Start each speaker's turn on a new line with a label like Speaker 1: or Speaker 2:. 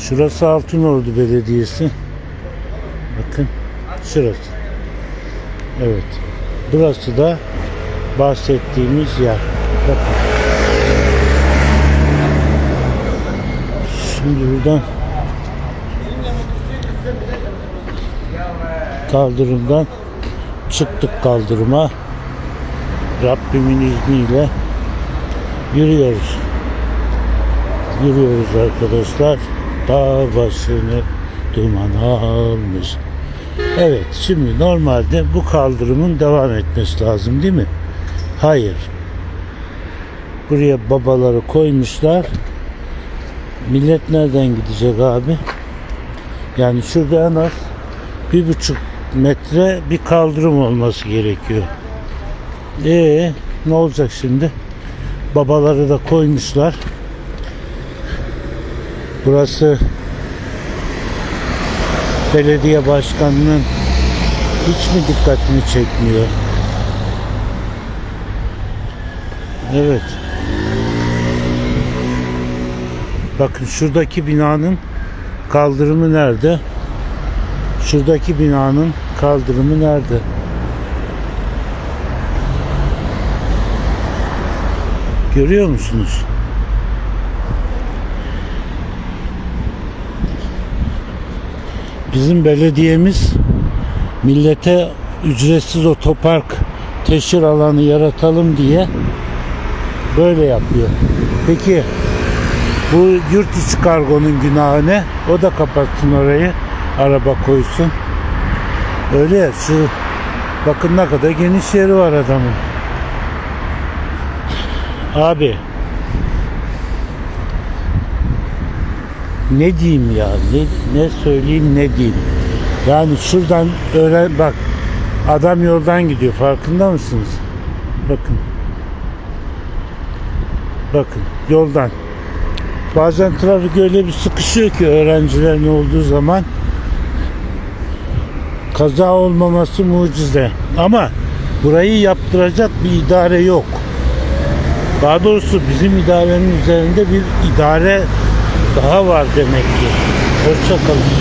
Speaker 1: Şurası Altınordu Belediyesi. Bakın şurası. Evet. Burası da bahsettiğimiz yer. Bakın. Şimdi buradan kaldırımdan çıktık kaldırıma. Rabbimin izniyle yürüyoruz. Yürüyoruz arkadaşlar. Dağ başını duman almış. Evet şimdi normalde bu kaldırımın devam etmesi lazım değil mi? Hayır. Buraya babaları koymuşlar. Millet nereden gidecek abi? Yani şurada en az bir buçuk metre bir kaldırım olması gerekiyor. Ee ne olacak şimdi? Babaları da koymuşlar. Burası belediye başkanının hiç mi dikkatini çekmiyor? Evet. Bakın şuradaki binanın kaldırımı nerede? Şuradaki binanın kaldırımı nerede? Görüyor musunuz? Bizim belediyemiz millete ücretsiz otopark teşhir alanı yaratalım diye böyle yapıyor. Peki bu yurt içi kargonun günahı ne? O da kapatsın orayı. Araba koysun. Öyle ya şu bakın ne kadar geniş yeri var adamın. Abi ne diyeyim ya? Ne, ne söyleyeyim ne diyeyim? Yani şuradan öğren bak adam yoldan gidiyor farkında mısınız? Bakın. Bakın yoldan. Bazen trafik öyle bir sıkışıyor ki öğrencilerin olduğu zaman kaza olmaması mucize. Ama burayı yaptıracak bir idare yok. Daha doğrusu bizim idarenin üzerinde bir idare daha var demek ki. Hoşça kalın.